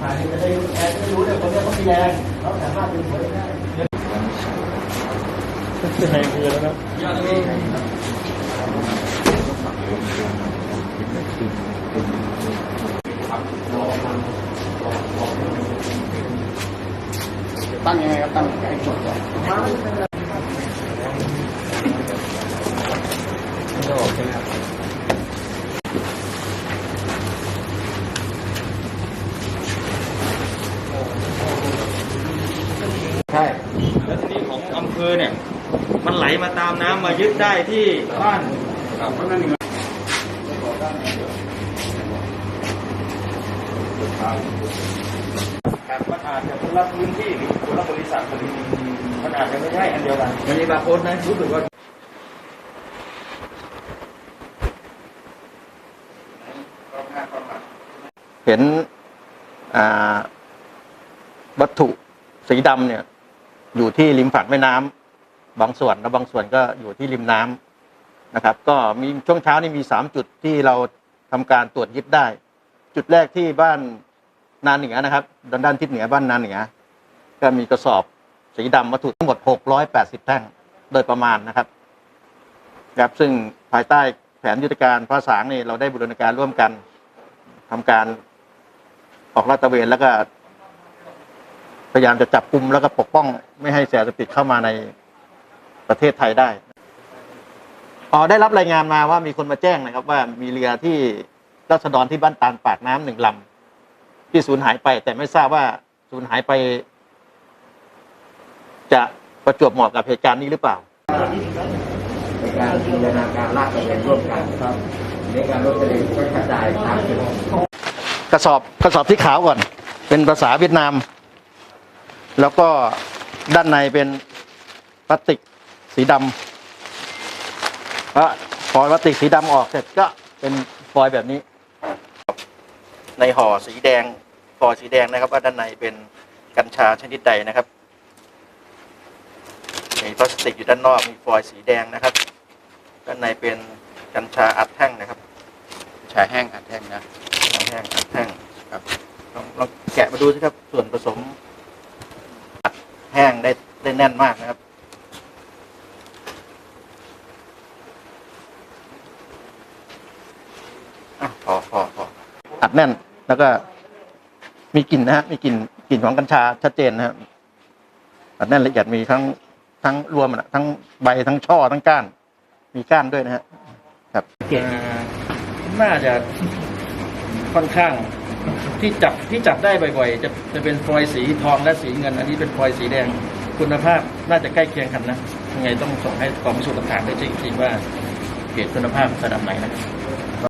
ถ่ายจะได้แอนจะรู้เนี่ยคนเนี้ยเขามีแรงเขาสามารถเป็นหัวได้ จะแหงเรือแล้วนะ ตั้งยังไงครับตั้งไอ้กดก่อน มันจะออกใช่ไหมครับ ใช่ แล้วทีนี้ของอำเภอเนี่ย มันไหลมาตามน้ำมายึดได้ที่บ้านครับเพราะนั่นเองแต่มันอาจจะคนละพื้นที่หรือคนละบริษัทกันมันอาจจะไม่ใช่อันเดียวกันมันมีบาร์โค้ดนะรู้สึกว่าเห็นอ่าวัตถุสีดำเนี่ย อยู่ที่ริมฝั่งแม่น้ำ บางส่วนแล้วบางส่วนก็อยู่ที่ริมน้ำนะครับ ก็มีช่วงเช้านี่มีสามจุดที่เราทำการตรวจยึดได้ จุดแรกที่บ้านนาเหนือนะครับด้านด้านทิศเหนือบ้านนาเหนือ ก็มีกระสอบสีดำวัตถุทั้งหมด 680 แท่งโดยประมาณนะครับครับซึ่งภายใต้แผนยุทธการพระสางนี่เราได้บูรณาการร่วมกันทำการออกลาดตระเวนแล้วก็พยายามจะจับกลุ่มแล้วก็ปกป้อง ไม่ให้เสียสติเข้ามาใน ประเทศไทยได้อ๋อได้รับรายงานมาว่ามีคนมาแจ้งนะครับ ว่ามีเรือที่รัษฎรที่บ้านตาลปากน้ำหนึ่งลำที่สูญหายไป แต่ไม่ทราบว่าสูญหายไป จะประจวบเหมาะกับเหตุการณ์นี้หรือเปล่าในการบูรณาการลากตระเวนร่วมกันครับในการลดทะเลก็กระจายตามจุดกระสอบกระสอบที่ขาวก่อน เป็นภาษาเวียดนาม แล้วก็ด้านในเป็นพลาสติก สีดำแล้วพอพลาสติกสีดำออกเสร็จก็เป็นฟอยล์แบบนี้ ในห่อสีแดงฟอยล์สีแดงนะครับ ว่าด้านในเป็นกัญชาชนิดใดนะครับมีพลาสติกอยู่ด้านนอกมีฟอยล์สีแดงนะครับ ด้านในเป็นกัญชาอัดแท่งนะครับชายแห้งอัดแห้งนะอัดแท่งอัดแท่งครับลองลองแกะมาดูสิครับ ส่วนผสมอัดแห้งได้ได้แน่นมากนะครับ อะพอพอพออั ดแน่น แล้วก็มีกลิ่นนะฮะมีกลิ่นกลิ่นของกัญชาชัดเจนนะครับอัดแน่นละเอียดมีทั้งทั้งรวมนะทั้งใบทั้งช่อทั้งก้าน มีก้านด้วยนะฮะครับเก่งน่าจะค่อนข้างที่จับที่จับได้บ่อยๆ จะจะเป็นฟอยสีทองและสีเงิน อันนี้เป็นฟอยสีแดงคุณภาพน่าจะใกล้เคียงกันนะยังไงต้องส่งให้กองพิสูจน์หลักฐานได้เช็คทีว่าเกรดคุณภาพระดับไหนนะ